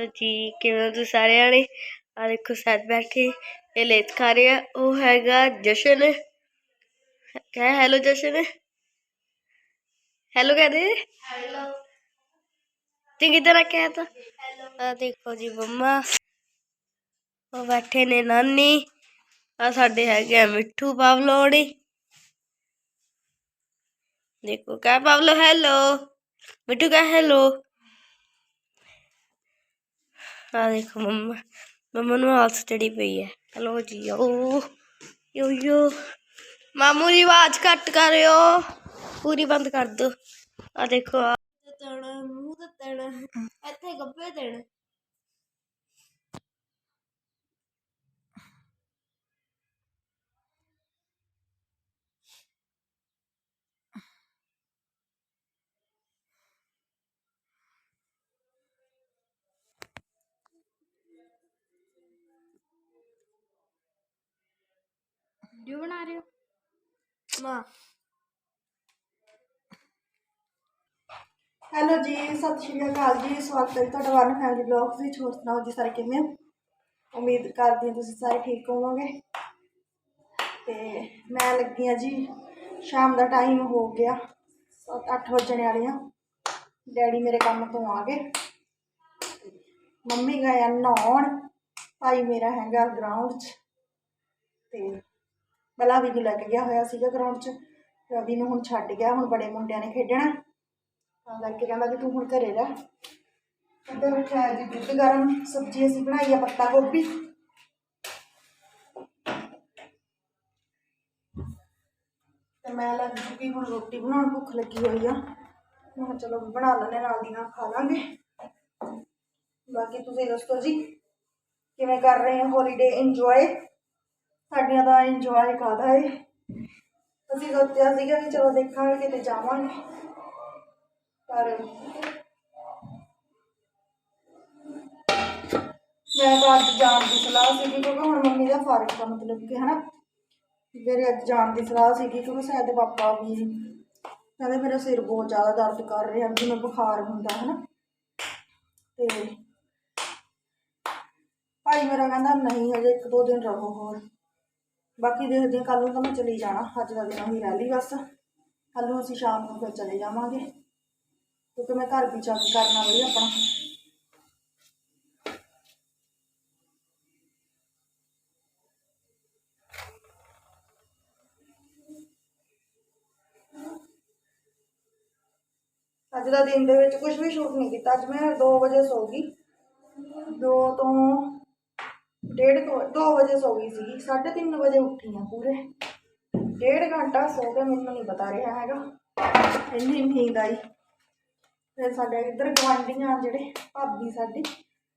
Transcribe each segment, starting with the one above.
ਲੋ ਜੀ ਕਿਵੇਂ ਹੋ ਤੁਸੀਂ ਸਾਰੇ ਆਣੇ ਆ ਦੇਖੋ ਸਾਥ ਬੈਠੇ ਇਹ ਲੇਟ ਖਾ ਰਿਹਾ ਉਹ ਹੈਗਾ ਜਸ਼ਨ। ਕਹੇ ਹੈਲੋ ਜਸ਼ਨ। ਹੈਲੋ ਕਹਦੇ ਹੈਲੋ ਚੰਗੀ ਤਰ੍ਹਾਂ ਕਹਿ ਤਾ। ਆ ਦੇਖੋ ਜੀ ਮੰਮਾ। ਉਹ ਬੈਠੇ ਨੇ ਨਾਨੀ। ਆ ਸਾਡੇ ਹੈਗੇ ਮਿੱਠੂ ਪਾਵਲੋੜੀ। ਦੇਖੋ ਕਹ ਪਾਵਲੋ ਹੈਲੋ ਮਿੱਠੂ ਕਹ ਹੈਲੋ ਆ ਦੇਖੋ ਮੰਮਾ ਮੰਮਾ ਨੂੰ ਆਲਸ ਚੜੀ ਪਈ ਹੈ। ਹਲੋ ਜੀ ਓ ਯੋ ਯੋ। ਮਾਮੂ ਦੀ ਆਵਾਜ਼ ਘੱਟ ਕਰਿਓ ਪੂਰੀ ਬੰਦ ਕਰ ਦੋ ਆ ਦੇਖੋ ਆ ਤਣਾ, ਮੂੰਹ ਤੇ ਤਣਾ। ਇੱਥੇ ਗੱਭੇ ਦੇਣ ਵੀਡੀਓ ਬਣਾ ਰਹੇ ਹੋ? ਮਾਂ ਹੈਲੋ ਜੀ, ਸਤਿ ਸ਼੍ਰੀ ਅਕਾਲ ਜੀ। ਸਵਾਗਤ ਹੈ ਤੁਹਾਡਾ ਵਨ ਫੈਮਿਲੀ ਬਲੌਗਸ ਵਿੱਚ। ਹੋਰ ਸੁਣਾਓ ਜੀ ਸਾਰੇ ਕਿਵੇਂ ਹੋ? ਉਮੀਦ ਕਰਦੀ ਹਾਂ ਤੁਸੀਂ ਸਾਰੇ ਠੀਕ ਹੋਵੋਗੇ। ਤੇ ਮੈਂ ਲੱਗੀ ਹਾਂ ਜੀ, ਸ਼ਾਮ ਦਾ ਟਾਈਮ ਹੋ ਗਿਆ। 8 ਵਜਣ ਵਾਲੀਆਂ ਡੈਡੀ ਮੇਰੇ ਕੰਮ ਤੋਂ ਆ ਗਏ। ਮੰਮੀ ਗਏ ਆ ਨਹਾਉਣ। ਭਾਈ ਮੇਰਾ ਹੈਗਾ ਗਰਾਊਂਡ 'ਚ। ਤੇ ਪਹਿਲਾਂ ਵੀ ਲੈ ਕੇ ਗਿਆ ਹੋਇਆ ਸੀਗਾ ਗਰਾਊਂਡ 'ਚ। ਰਵੀ ਨੂੰ ਹੁਣ ਛੱਡ ਗਿਆ, ਹੁਣ ਬੜੇ ਮੁੰਡਿਆਂ ਨੇ ਖੇਡਣਾ। ਤਾਂ ਕਰਕੇ ਕਹਿੰਦਾ ਕਿ ਤੂੰ ਹੁਣ ਘਰੇ ਰਹਿ। ਅੱਧੇ ਉੱਠਿਆ ਜੀ, ਦੁੱਧ ਗਰਮ, ਸਬਜ਼ੀ ਅਸੀਂ ਬਣਾਈ ਆ, ਪੱਤਾ ਗੋਭੀ। ਤੇ ਮੈਂ ਲੱਗ ਚੁੱਕੀ ਹੁਣ ਰੋਟੀ ਬਣਾਉਣ ਭੁੱਖ ਲੱਗੀ ਹੋਈ ਆ। ਹੁਣ ਚਲੋ ਬਣਾ ਲੈਣੇ ਨਾਲ ਦੀ ਨਾਲ ਖਾ ਲਾਂਗੇ। ਬਾਕੀ ਤੁਸੀਂ ਦੱਸੋ ਜੀ, ਕਿਵੇਂ ਕਰ ਰਹੇ ਹੋ ਹੌਲੀਡੇ ਇੰਜੋਏ ਸਾਡੀਆਂ ਦਾ ਇੰਜੋਏ ਕਰਦਾ ਏ। ਅਸੀਂ ਸੋਚਿਆ ਸੀਗਾ ਕਿ ਚਲੋ ਦੇਖਾਂਗੇ, ਕਿਤੇ ਜਾਵਾਂਗੇ। ਪਰ ਮੈਂ ਤਾਂ ਅੱਜ ਜਾਣ ਦੀ ਸਲਾਹ ਸੀਗੀ, ਕਿਉਂਕਿ ਹੁਣ ਮੰਮੀ ਦਾ ਫ਼ਰਕ ਦਾ ਮਤਲਬ ਕਿ, ਹਨਾ। ਮੇਰੇ ਅੱਜ ਜਾਣ ਦੀ ਸਲਾਹ ਸੀਗੀ, ਕਿਉਂਕਿ ਸ਼ਾਇਦ ਪਾਪਾ ਵੀ, ਕਹਿੰਦੇ ਮੇਰਾ ਸਿਰ ਬਹੁਤ ਜ਼ਿਆਦਾ ਦਰਦ ਕਰ ਰਿਹਾ, ਜਿਵੇਂ ਬੁਖਾਰ ਹੁੰਦਾ, ਹਨਾ। ਤੇ ਭਾਈ ਮੇਰਾ ਕਹਿੰਦਾ, ਨਹੀਂ, ਹਜੇ ਇੱਕ ਦੋ ਦਿਨ ਰਹੋ ਹੋਰ। ਬਾਕੀ ਦੇਖਦੇ ਹਾਂ ਕੱਲ ਨੂੰ ਤਾਂ ਮੈਂ ਚਲੀ ਜਾਣਾ, ਅੱਜ ਦਾ ਦਿਨ ਹੀ ਰਹਿ ਲਈ ਬਸ। ਕੱਲ ਨੂੰ ਅਸੀਂ ਸ਼ਾਮ ਨੂੰ ਫਿਰ ਚਲੇ ਜਾਵਾਂਗੇ। ਕਿਉਂਕਿ ਮੈਂ ਘਰ ਵੀ ਚੱਕ ਕਰਨਾ ਬਈ ਆਪਣਾ। ਅੱਜ ਦਾ ਦਿਨ ਦੇ ਵਿੱਚ ਕੁਝ ਵੀ ਸ਼ੂਟ ਨਹੀਂ ਕੀਤਾ। ਅੱਜ ਮੈਂ 2 ਵਜੇ ਸੌ ਗਈ। 2 ਤੋਂ ਡੇਢ ਕੁ ਦੋ ਵਜੇ ਸੌ ਗਈ ਸੀ 3:30 ਵਜੇ ਉੱਠੀ ਆ ਪੂਰੇ। ਡੇਢ ਘੰਟਾ ਸੌ ਕੇ ਮੈਨੂੰ ਨਹੀਂ ਪਤਾ ਰਿਹਾ ਹੈਗਾ। ਇੰਨੀ ਨੀਂਦ ਆਈ। ਫਿਰ ਸਾਡੇ ਇੱਧਰ ਗੁਆਂਢੀਆਂ ਜਿਹੜੇ ਭਾਬੀ ਸਾਡੀ,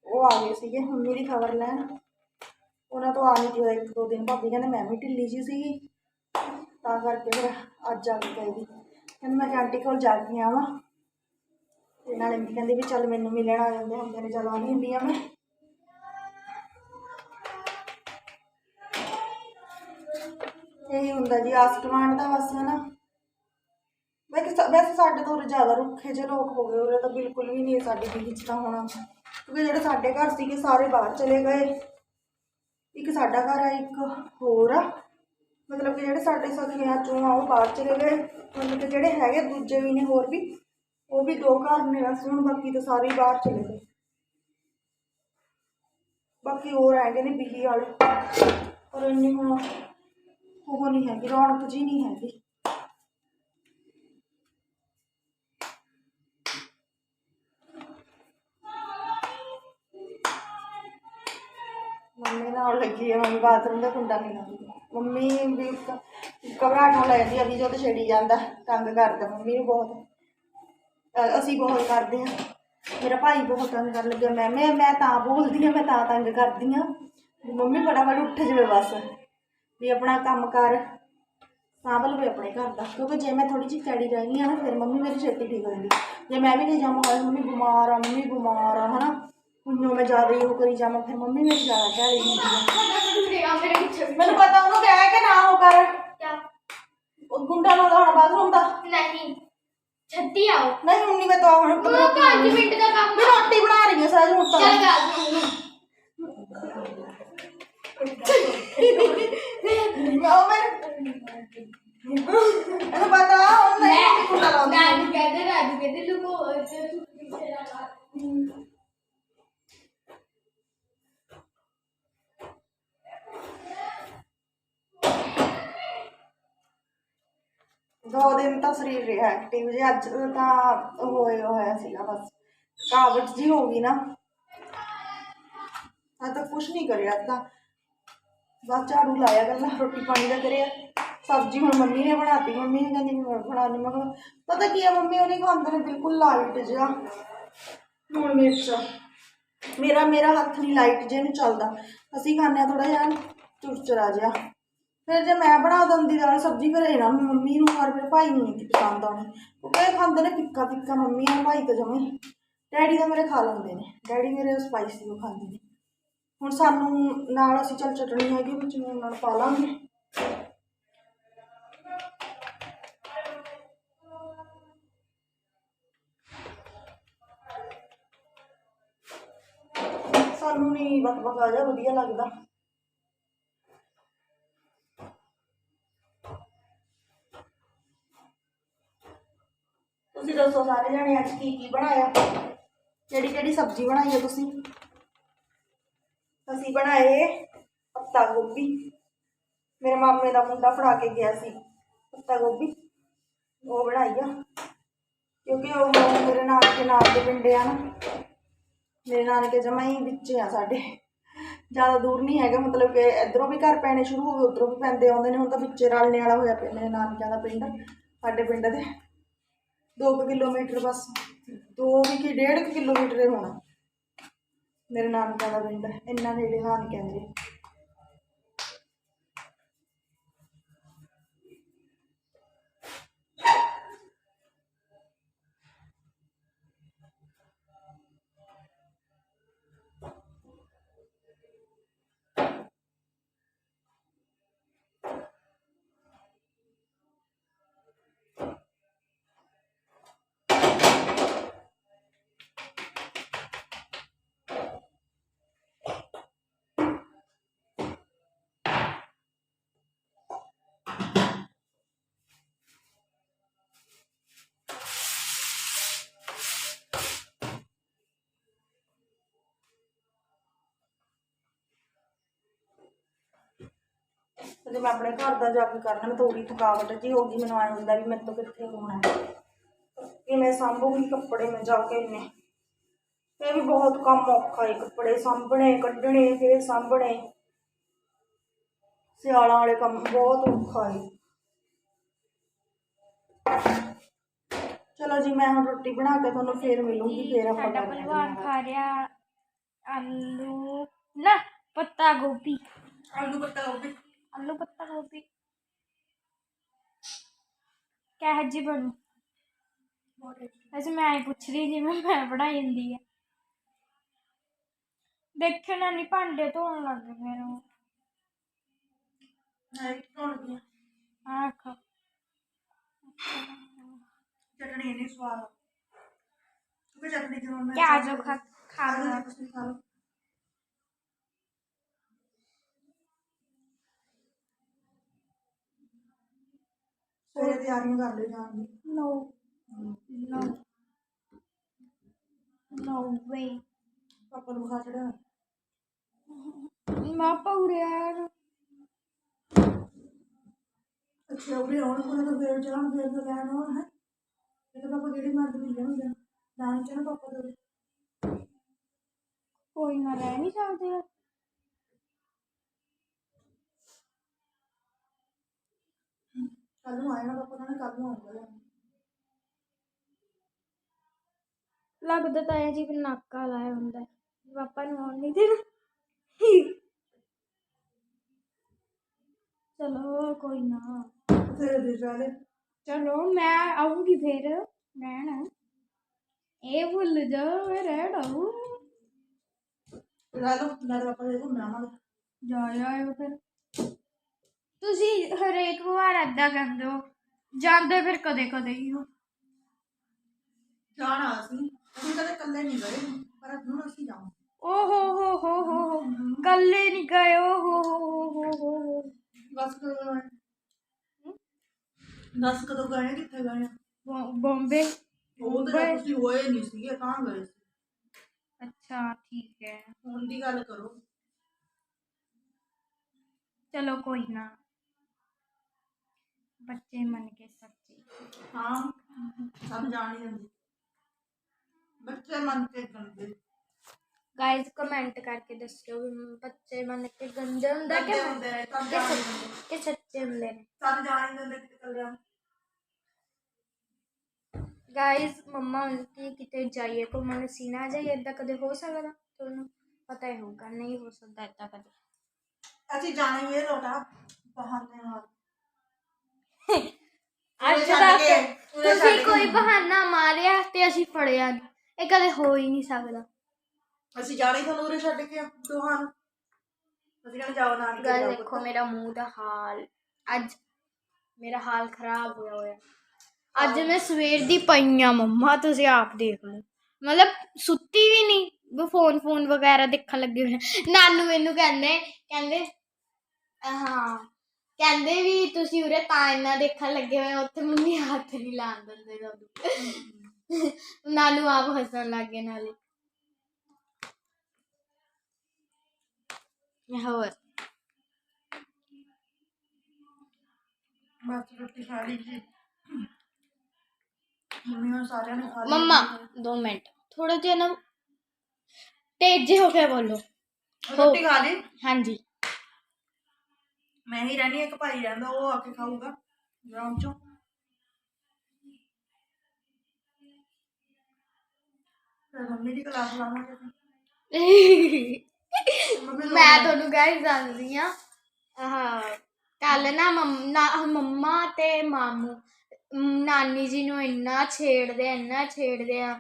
ਉਹ ਆ ਗਏ ਸੀਗੇ, ਮੰਮੀ ਦੀ ਖਬਰ ਲੈਣ। ਉਹਨਾਂ ਤੋਂ ਆ ਨਹੀਂ ਹੋਇਆ ਇੱਕ ਦੋ ਦਿਨ। ਭਾਬੀ ਕਹਿੰਦੇ, ਮੈਂ ਵੀ ਢਿੱਲੀ ਜੀ ਸੀਗੀ। ਤਾਂ ਕਰਕੇ ਫਿਰ ਅੱਜ ਆ ਕੇ ਗਈ ਦੀ ਕਹਿੰਦੇ, ਮੈਂ ਆਂਟੀ ਕੋਲ ਜਾ ਕੇ ਆਵਾਂ। ਤੇ ਨਾਲੇ ਮੰਮੀ ਕਹਿੰਦੀ ਵੀ, ਚੱਲ ਮੈਨੂੰ ਮਿਲਣ ਆ ਜਾਂਦੇ ਹੁੰਦੇ ਨੇ ਜਦੋਂ ਆਉਂਦੀ ਹੁੰਦੀ ਆ ਮੈਂ। ਇਹੀ ਹੁੰਦਾ ਜੀ, ਆਸ ਕਮਾਂਡ ਦਾ ਬਸ ਹੈ ਨਾ ਵੈਸੇ ਵੈਸੇ ਸਾਡੇ ਤੋਂ ਉਰੇ ਜ਼ਿਆਦਾ ਰੁੱਖੇ ਜਿਹੇ ਲੋਕ ਹੋ ਗਏ, ਉਰੇ ਤਾਂ ਬਿਲਕੁਲ ਵੀ ਨਹੀਂ ਸਾਡੇ ਦਿੱਲੀ 'ਚ ਤਾਂ ਹੋਣਾ। ਕਿਉਂਕਿ ਜਿਹੜੇ ਸਾਡੇ ਘਰ ਸੀਗੇ, ਸਾਰੇ ਬਾਹਰ ਚਲੇ ਗਏ। ਇੱਕ ਸਾਡਾ ਘਰ ਆ, ਇੱਕ ਹੋਰ ਆ। ਮਤਲਬ ਕਿ ਜਿਹੜੇ ਸਾਡੇ ਸਖੀਆਂ ਚੋਂ ਆ, ਉਹ ਬਾਹਰ ਚਲੇ ਗਏ। ਮਤਲਬ ਕਿ ਜਿਹੜੇ ਹੈਗੇ, ਦੂਜੇ ਵੀ ਨੇ ਹੋਰ ਵੀ, ਉਹ ਵੀ ਦੋ ਘਰ ਨੇ ਵੈਸੇ, ਹੁਣ ਬਾਕੀ ਤਾਂ ਸਾਰੇ ਹੀ ਬਾਹਰ ਚਲੇ ਗਏ। ਬਾਕੀ ਹੋਰ ਹੈਗੇ ਨੇ ਬਿਹੀ ਵਾਲੇ। ਔਰ ਇੰਨੀ ਹੁਣ ਉਹ ਨਹੀਂ ਹੈਗੀ, ਰੌਣਕ ਜੀ ਨਹੀਂ ਹੈਗੀ। ਮੰਮੀ ਨਾਲ ਲੱਗੀ ਹੈ ਮੰਮੀ ਬਾਥਰੂਮ ਦਾ ਕੁੰਡਾ ਨਹੀਂ ਲਾਉਂਦੀ। ਮੰਮੀ ਵੀ ਘਬਰਾਹਟ ਹੋਣ ਲੱਗ ਅਭੀ ਜੋ ਤੇ ਛੇੜੀ ਜਾਂਦਾ, ਤੰਗ ਕਰਦਾ ਮੰਮੀ ਨੂੰ ਬਹੁਤ। ਅਸੀਂ ਬਹੁਤ ਕਰਦੇ ਹਾਂ ਮੇਰਾ ਭਾਈ ਬਹੁਤ ਤੰਗ ਕਰਨ ਲੱਗਿਆ। ਮੈਂ ਮੈਂ ਮੈਂ ਤਾਂ ਬੋਲਦੀ ਹਾਂ ਮੈਂ ਤਾਂ ਤੰਗ ਕਰਦੀ ਹਾਂ ਵੀ ਮੰਮੀ ਫਟਾਫਟ ਉੱਠ ਜਾਵੇ ਬਸ। ਵੀ ਆਪਣਾ ਕੰਮ ਕਰ। ਸਾਂਭ ਲਵੇ ਆਪਣੇ ਘਰ ਦਾ ਕਿਉਂਕਿ ਜੇ ਮੈਂ ਥੋੜੀ ਜਿਹੀ ਚੜੀ ਰਹਿਣੀ ਆ ਨਾ ਫਿਰ ਮੰਮੀ ਮੇਰੀ ਛੇਤੀ ਠੀਕ ਹੋ ਜਾਂਦੀ। ਜੇ ਮੈਂ ਵੀ ਨਹੀਂ ਜਾਵਾਂ ਮੰਮੀ ਬਿਮਾਰ ਆ ਮੰਮੀ ਬਿਮਾਰ ਆ ਹਨਾ। ਹੁਣ ਮੈਂ ਜ਼ਿਆਦਾ ਹੀ ਉਹ ਕਰੀ ਜਾਵਾਂ ਫਿਰ ਮੰਮੀ ਮੇਰੀ ਜ਼ਿਆਦਾ ਢਾਲੀ ਹੁੰਦੀ ਆ। ਮੈਨੂੰ ਪਤਾ ਉਹਨੂੰ ਕਹਿ ਕੇ ਨਾ ਉਹ ਕਰ। ਉਹ ਗੁੰਡਾ ਲਾਉਂਦਾ ਹੁਣ ਬਾਥਰੂਮ ਦਾ। ਨਹੀਂ ਛੱਤੀ ਆਓ ਨਹੀਂ ਹੁਣ ਨਹੀਂ ਮੈਂ ਤਾਂ ਹੁਣ ਉਹ 5 ਮਿੰਟ ਦਾ ਕੰਮ ਮੈਂ ਰੋਟੀ ਬਣਾ ਰਹੀ ਹਾਂ ਸਾਜ ਹੁਣ ਤਾਂ। ਚੱਲ ਗੱਲ ਉਹ ਮੇਰੇ ਇਹਨੂੰ ਪਤਾ ਉਹ ਨਹੀਂ ਕੁੱਲਾ ਲਾਉਂਦੀ ਰਾਜੂ ਕਹਿੰਦੇ ਰਾਜੂ ਕਹਿੰਦੇ ਲੁਕੋ ਇੱਥੇ ਤੂੰ ਪਿੱਛੇ ਲਗਾ ਦੋ ਦਿਨ ਤਾਂ ਸਰੀਰ ਰਿਹਾ ਐਕਟਿਵ ਜੇ, ਅੱਜ ਤਾਂ ਹੋਇਆ ਹੋਇਆ ਸੀਗਾ ਬਸ। ਕਾਵਟ ਜੀ ਹੋ ਗਈ ਨਾ। ਅੱਜ ਤਾਂ ਕੁਝ ਨਹੀਂ ਕਰਿਆ ਤਾਂ। ਬਸ ਝਾੜੂ ਲਾਇਆ ਗੱਲਾਂ ਰੋਟੀ ਪਾਣੀ ਦਾ ਕਰਿਆ। ਸਬਜ਼ੀ ਹੁਣ ਮੰਮੀ ਨੇ ਬਣਾਤੀ, ਮੰਮੀ ਨੇ ਕਹਿੰਦੀ ਮੈਂ ਬਣਾ ਲਈ ਮੈਂ ਕਿਹਾ, ਪਤਾ ਕੀ ਹੈ ਮੰਮੀ ਉਹਨੇ ਖਾਂਦੇ ਨੇ, ਬਿਲਕੁਲ ਲਾਈਟ ਜਿਹਾ। ਹੁਣ ਮਿਰਚ। ਮੇਰਾ ਮੇਰਾ ਹੱਥ ਨਹੀਂ ਲਾਈਟ ਜਿਹਾ ਨਹੀਂ ਚੱਲਦਾ। ਅਸੀਂ ਖਾਂਦੇ ਹਾਂ ਥੋੜਾ ਜਿਹਾ ਚੁਰਚਰਾ ਜਿਹਾ। ਫਿਰ ਜੇ ਮੈਂ ਬਣਾ ਦਿੰਦੀ ਦਾਲ ਸਬਜ਼ੀ, ਫਿਰ ਇਹਨਾਂ ਨੂੰ ਮੰਮੀ ਨੂੰ ਔਰ ਮੇਰੇ ਭਾਈ ਨੂੰ ਨਹੀਂ ਪਸੰਦ ਆਉਣੀ। ਕਿਉਂਕਿ ਇਹ ਖਾਂਦੇ ਨੇ ਫਿੱਕਾ ਫਿੱਕਾ ਮੰਮੀ ਆ, ਭਾਈ ਤਾਂ ਜਮੇ। ਡੈਡੀ ਤਾਂ ਮੇਰੇ ਖਾ ਲੈਂਦੇ ਨੇ। ਡੈਡੀ ਮੇਰੇ ਸਪਾਈਸੀ ਉਹ ਖਾਂਦੇ ਨੇ। ਹੁਣ ਸਾਨੂੰ ਨਾਲ ਅਸੀਂ ਚੱਲ ਚਟਣੀ ਹੈਗੀ, ਵਿੱਚ ਨੂਨ ਨਾਲ ਪਾ ਲਾਂਗੇ। ਸਾਨੂੰ ਨਹੀਂ ਬਕ ਬਕਾ ਜਾ, ਵਧੀਆ ਲੱਗਦਾ। ਤੁਸੀਂ ਦੱਸੋ ਸਾਰੇ ਜਣੇ ਅੱਜ ਕੀ ਕੀ ਬਣਾਇਆ? ਕਿਹੜੀ ਕਿਹੜੀ ਸਬਜ਼ੀ ਬਣਾਈ ਹੈ ਤੁਸੀਂ? ਅਸੀਂ ਬਣਾਏ ਪੱਤਾ ਗੋਭੀ। ਮੇਰੇ ਮਾਮੇ ਦਾ ਮੁੰਡਾ ਫੜਾ ਕੇ ਗਿਆ ਸੀ ਪੱਤਾ ਗੋਭੀ। ਉਹ ਬਣਾਈ ਆ। ਕਿਉਂਕਿ ਉਹ ਮੇਰੇ ਨਾਨਕੇ ਨਾਲ ਦੇ ਪਿੰਡੇ ਆ ਨਾ। ਮੇਰੇ ਨਾਨਕੇ ਜਮਾ ਹੀ ਵਿੱਚ ਆ ਸਾਡੇ। ਜ਼ਿਆਦਾ ਦੂਰ ਨਹੀਂ ਹੈਗਾ, ਮਤਲਬ ਕਿ ਇਧਰੋਂ ਵੀ ਘਰ ਪੈਣੇ ਸ਼ੁਰੂ ਹੋ ਗਏ, ਉਧਰੋਂ ਵੀ ਪੈਂਦੇ ਆਉਂਦੇ ਨੇ। ਹੁਣ ਤਾਂ ਵਿੱਚੇ ਰਲਣੇ ਵਾਲਾ ਹੋਇਆ ਪਿਆ ਮੇਰੇ ਨਾਨਕਿਆਂ ਦਾ ਪਿੰਡ, ਸਾਡੇ ਪਿੰਡ ਦੇ। 2 ਕਿਲੋਮੀਟਰ ਬਸ 2 ਵੀ ਕਿ 1.5 ਕਿਲੋਮੀਟਰ ਹੋਣਾ। ਮੇਰੇ ਨਾਨਕਿਆਂ ਦਾ ਪਿੰਡ ਇੰਨਾ ਨੇੜੇ ਨਾਨਕਿਆਂ ਦੇ ਤੇ ਮੈਂ ਆਪਣੇ ਘਰ ਦਾ ਜਾ ਕੇ ਕਰਨਾ ਮੈਂ ਥੋੜੀ ਥਕਾਵਟ ਜੀ ਹੋ ਗਈ ਮੈਨੂੰ ਆਇਆ ਹੁੰਦਾ ਵੀ ਮੇਰੇ ਤੋਂ ਕਿੱਥੇ ਹੋਣਾ ਹੈ। ਕਿਵੇਂ ਸੰਭੂਗੀ ਕੱਪੜੇ ਮੈਂ ਜਾ ਕੇ ਇੰਨੇ। ਇਹ ਵੀ ਬਹੁਤ ਕੰਮ ਔਖਾ ਹੈ ਕੱਪੜੇ ਸਾਂਭਣੇ ਕੱਢਣੇ ਫੇਰ ਸਾਂਭਣੇ। ਸਿਆਲਾਂ ਵਾਲੇ ਕੰਮ ਬਹੁਤ ਔਖਾ ਹੈ ਚਲੋ ਜੀ ਮੈਂ ਹੁਣ ਰੋਟੀ ਬਣਾ ਕੇ ਤੁਹਾਨੂੰ ਫੇਰ ਮਿਲੂੰਗੀ ਫੇਰ ਆਪਾਂ ਸਾਡਾ ਪਹਿਲਵਾਨ ਖਾ ਰਿਹਾ ਆਲੂ ਨਾ ਪੱਤਾ ਗੋਭੀ। ਆਲੂ ਪੱਤਾ ਗੋਭੀ। ਆਲੂ ਪੱਤਾ ਗੋਭੀ। ਕਹਿ ਜੀ ਬਣੂ? ਵੈਸੇ ਮੈਂ ਆਈ ਪੁੱਛ ਰਹੀ ਜਿਵੇਂ ਮੈਂ ਬਣਾਈ ਹੁੰਦੀ ਹੈ ਦੇਖਣਾ ਨਹੀਂ ਭਾਂਡੇ ਧੋਣ ਲੱਗ ਗਏ ਮੈਨੂੰ ਨਹੀਂ ਧੋਣ ਦੀ ਆਹ ਖਾ ਚਟਣੀ ਨਹੀਂ ਸਵਾਦ ਤੂੰ ਚਟਣੀ ਤੇ ਮੈਂ ਕਿਆ ਜੋ ਖਾ ਖਾ ਖਾ ਲਓ ਲਓ ਤੁਸੀਂ ਖਾ ਲਓ ਸਵੇਰੇ ਤਿਆਰੀਆਂ ਕਰ ਲਈ ਜਾਣ ਦੀ No. No. No way. ਪਾਪਾ ਨੂੰ ਖਾ ਚੜਿਆ ਮਾਂ ਪੌੜਿਆ ਅੱਛਾ ਉਹ ਵੀ ਆਉਣ ਕੋਲ ਤਾਂ ਫੇਰ ਜਾਣ ਫੇਰ ਤਾਂ ਲੈਣ ਆਉਣ ਹੈ ਇਹ ਤਾਂ ਪਾਪਾ ਕਿਹੜੀ ਮਰਦ ਮਿਲ ਜਾਣਗੇ ਦਾਨ ਚ ਨਾ ਪਾਪਾ ਦੇ ਕੋਈ ਨਾ ਰਹਿ ਨਹੀਂ ਸਕਦੇ ਯਾਰ। ਕੱਲ ਨੂੰ ਆਏਗਾ ਪਾਪਾ ਕਹਿੰਦਾ ਕੱਲ ਨੂੰ ਆਊਗਾ ਲੈਣ। ਲੱਗਦਾ ਤਾਂ ਇਹ ਜੀ ਨਾਕਾ ਲਾਇਆ ਹੁੰਦਾ ਹੈ। ਪਾਪਾ ਨੂੰ ਆਉਣ ਨਹੀਂ ਦੇਣਾ। ਚਲੋ ਕੋਈ ਨਾ। ਫੇਰ ਦੇ ਜਾਲੇ ਚਲੋ ਮੈਂ ਆਉਂਗੀ ਫੇਰ ਰਹਿਣ। ਇਹ ਭੁੱਲ ਜਾ ਮੈਂ ਰਹਿਣ ਆਊਂ। ਲੈ ਲਓ ਲੈ ਪਾਪਾ ਦੇ ਘੁੰਮਣਾ ਆਵਾਂਗੇ। ਜਾ ਆਇਓ ਫਿਰ। ਤੁਸੀਂ ਹਰੇਕ ਵਾਰ ਏਦਾਂ ਕਹਿੰਦੇ ਹੋ ਜਾਂਦੇ ਫਿਰ ਕਦੇ ਕਦੇ ਹੀ ਹੋ। ਜਾਣਾ ਅਸੀਂ ਅਸੀਂ ਕਦੇ ਇਕੱਲੇ ਨਹੀਂ ਗਏ ਪਰ ਹੁਣ ਅਸੀਂ ਜਾਵਾਂਗੇ। ਓ ਹੋ ਹੋ ਹੋ ਹੋ ਹੋ ਕੱਲੇ ਨਹੀਂ ਗਏ ਓ ਹੋ ਹੋ ਹੋ ਹੋ ਹੋ ਹੋ। ਦੱਸ ਕਦੋਂ ਗਏ? ਦੱਸ ਕਦੋਂ ਗਏ ਕਿੱਥੇ ਗਏ? ਬੋ- ਬੰਬੇ। ਉਹ ਤਾਂ ਤੁਸੀਂ ਹੋਏ ਨਹੀਂ ਸੀਗੇ ਕਹਾਂ ਗਏ ਸੀ। ਅੱਛਾ ਠੀਕ ਹੈ। ਹੁਣ ਦੀ ਗੱਲ ਕਰੋ। ਚਲੋ ਕੋਈ ਨਾ। ਬੱਚੇ ਮੰਨ ਕੇ ਸੱਚੇ ਹਾਂ ਸਭ ਜਾਣ ਹੀ ਦਿੰਦੇ ਬੱਚੇ ਮੰਨ ਕੇ ਗੰਦੇ ਗਾਇਜ਼ ਕਮੈਂਟ ਕਰਕੇ ਦੱਸਿਓ ਵੀ ਬੱਚੇ ਮੰਨ ਕੇ ਗੰਦੇ ਹੁੰਦਾ ਕਿ ਗੰਦੇ ਹੁੰਦੇ ਨੇ ਸਭ ਜਾਣ ਹੀ ਦਿੰਦੇ ਕਿ ਸੱਚੇ ਹੁੰਦੇ ਨੇ ਸਭ ਜਾਣ ਹੀ ਦਿੰਦੇ ਕਿਤੇ ਕੱਲਿਆਂ ਨੂੰ। ਗਾਇਜ਼ ਮੰਮਾ ਉਨਕੀ ਕਿਤੇ ਜਾਈਏ ਘੁੰਮਣ ਅਸੀਂ ਨਾ ਜਾਈਏ ਏਦਾਂ ਕਦੇ ਹੋ ਸਕਦਾ ਤੁਹਾਨੂੰ ਪਤਾ ਹੀ ਹੋਊਗਾ ਨਹੀਂ ਹੋ ਸਕਦਾ ਏਦਾਂ ਕਦੇ ਅਸੀਂ ਜਾਣਾ ਹੀ ਇਹ ਲੋਟਾ ਬਹਾਨੇ ਨਾਲ ਅੱਜ ਛੱਡ ਤੱਕ ਕੇ, ਉਰੇ ਛੱਡ ਤੁਸੀਂ ਕੇ। ਕੋਈ ਬਹਾਨਾ ਮਾਰਿਆ ਤੇ ਅਸੀਂ ਫੜਿਆ ਨਹੀਂ ਇਹ ਕਦੇ ਹੋ ਹੀ ਨਹੀਂ ਸਕਦਾ। ਅਸੀਂ ਜਾਣਾ ਹੀ ਤੁਹਾਨੂੰ ਉਰੇ ਛੱਡ ਕੇ ਆ, ਦੋਹਾਂ ਨੂੰ। ਅਸੀਂ ਕਹਿੰਦੇ ਜਾਓ ਨਾਲ ਜਾਓ ਦੇਖੋ ਮੇਰਾ ਮੂੰਹ ਦਾ ਹਾਲ। ਅੱਜ ਮੇਰਾ ਹਾਲ ਖਰਾਬ ਹੋਇਆ ਹੋਇਆ। ਅੱਜ ਮੈਂ ਸਵੇਰ ਦੀ ਪਈਆਂ ਮੰਮਾ ਤੁਸੀਂ ਆਪ ਦੇਖ ਲਓ। ਮਤਲਬ ਸੁੱਤੀ ਵੀ ਨਹੀਂ ਉਹ ਫੋਨ ਫੋਨ ਵਗੈਰਾ ਦੇਖਣ ਲੱਗੇ ਹੋਏ। ਆ। ਨਾਨੂ ਮੈਨੂੰ ਕਹਿੰਦੇ ਕਹਿੰਦੇ ਹਾਂ ਕਹਿੰਦੇ ਵੀ ਤੁਸੀਂ ਉਰੇ ਤਾਂ ਇੰਨਾ ਦੇਖਣ ਲੱਗੇ ਹੋਏ ਹੋ, ਉੱਥੇ ਮੰਮੀ ਹੱਥ ਨਹੀਂ ਲਾਣ ਦਿੰਦੇ ਤੁਹਾਨੂੰ। ਨਾਨੂ ਆਪ ਹੱਸਣ ਲੱਗ ਨਾਲੇ। ਹੋਰ? ਬਸ ਰੋਟੀ ਖਾ ਲਈ ਜੀ। ਮੰਮੀ ਹੁਣ ਸਾਰਿਆਂ ਨੇ ਖਾ ਲਈ। ਮੰਮਾ 2 ਮਿੰਟ। ਥੋੜਾ ਜਿਹਾ ਨਾ ਤੇਜ਼ੇ ਹੋ ਕੇ ਬੋਲੋ। ਰੋਟੀ ਖਾ ਲਈ? ਹਾਂਜੀ। ਮੈਂ ਹੀ ਰਹਿਣੀ ਇੱਕ ਭਾਈ ਰਹਿੰਦਾ ਉਹ ਆ ਕੇ ਖਾਊਗਾ ਗਰਾਊਂਡ ਚੋਂ। ਫਿਰ ਮੰਮੀ ਦੀ ਕਲਾਸ ਲਾਵਾਂਗੇ। ਫਿਰ। ਮੰਮੀ ਨੂੰ ਮੈਂ ਤੁਹਾਨੂੰ ਗਾਇਸ ਦੱਸਦੀ ਆ ਆਹ ਕੱਲ ਨਾ ਮੰਮ- ਨਾ- ਮੰਮਾ ਤੇ ਮਾਮੂ ਨਾਨੀ ਜੀ ਨੂੰ ਇੰਨਾ ਛੇੜਦੇ ਆ, ਇੰਨਾ ਛੇੜਦੇ ਆ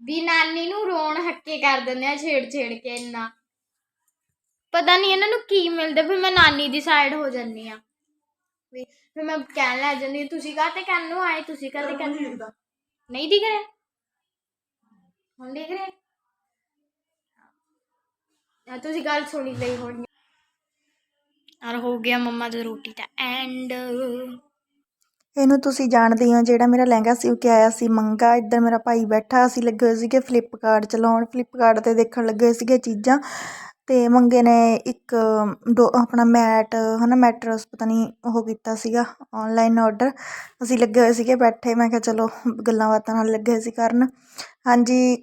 ਵੀ ਨਾਨੀ ਨੂੰ ਰੋਣ ਹੱਕੇ ਕਰ ਦਿੰਦੇ ਆ ਛੇੜ ਛੇੜ ਕੇ ਇੰਨਾ। ਪਤਾ ਨਹੀਂ ਇਹਨਾਂ ਨੂੰ ਕੀ ਮਿਲਦਾ ਫਿਰ ਮੈਂ ਨਾਨੀ ਦੀ ਸਾਈਡ ਹੋ ਜਾਂਦੀ ਆ ਵੀ ਫਿਰ ਮੈਂ ਕਹਿਣ ਲੱਗ ਜਾਂਦੀ ਤੁਸੀਂ ਕਾਹਤੇ ਕਹਿਣ ਨੂੰ ਆਏ? ਤੁਸੀਂ ਕਾਹਤੇ ਕਹਿਣ ਨਹੀਂ ਦਿਖਦਾ। ਨਹੀਂ ਦਿਖ ਰਿਹਾ? ਹੁਣ ਦਿਖ ਰਿਹਾ? ਆ ਤੁਸੀਂ ਗੱਲ ਸੁਣੀ ਲਈ ਹੋਣੀ ਔਰ ਹੋ ਗਿਆ ਮੰਮਾ ਦੀ ਰੋਟੀ ਦਾ ਐਂਡ ਇਹਨੂੰ ਤੁਸੀਂ ਜਾਣਦੇ ਹੋ ਜਿਹੜਾ ਮੇਰਾ ਲਹਿੰਗਾ ਸੀ ਉਹ ਕਿ ਆਇਆ ਸੀ ਮੰਗਾ ਇੱਧਰ ਮੇਰਾ ਭਾਈ ਬੈਠਾ ਅਸੀਂ ਲੱਗੇ ਹੋਏ ਸੀਗੇ ਫਲਿੱਪਕਾਰਟ ਚਲਾਉਣ ਫਲਿੱਪਕਾਰਟ ਤੇ ਦੇਖਣ ਲੱਗੇ ਹੋਏ ਸੀਗੇ ਚੀਜ਼ਾਂ। ਅਤੇ ਮੰਗੇ ਨੇ ਇੱਕ ਡੋ ਆਪਣਾ ਮੈਟ ਹੈ ਨਾ ਮੈਟਰਸ ਪਤਾ ਨਹੀਂ ਉਹ ਕੀਤਾ ਸੀਗਾ ਔਨਲਾਈਨ ਔਡਰ ਅਸੀਂ ਲੱਗੇ ਹੋਏ ਸੀਗੇ ਬੈਠੇ, ਮੈਂ ਕਿਹਾ ਚਲੋ ਗੱਲਾਂ ਬਾਤਾਂ ਨਾਲ ਲੱਗੇ ਹੋਏ ਸੀ ਕਰਨ। ਹਾਂਜੀ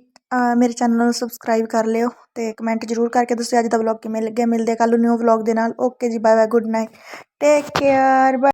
ਮੇਰੇ ਚੈਨਲ ਨੂੰ ਸਬਸਕ੍ਰਾਈਬ ਕਰ ਲਿਓ ਅਤੇ ਕਮੈਂਟ ਜ਼ਰੂਰ ਕਰਕੇ ਦੱਸਿਓ ਅੱਜ ਦਾ ਵਲੌਗ ਕਿਵੇਂ ਲੱਗਿਆ। ਮਿਲਦੇ ਕੱਲ੍ਹ ਨੂੰ ਨਿਊ ਵਲੌਗ ਦੇ ਨਾਲ। ਓਕੇ ਜੀ bye bye good night take care bye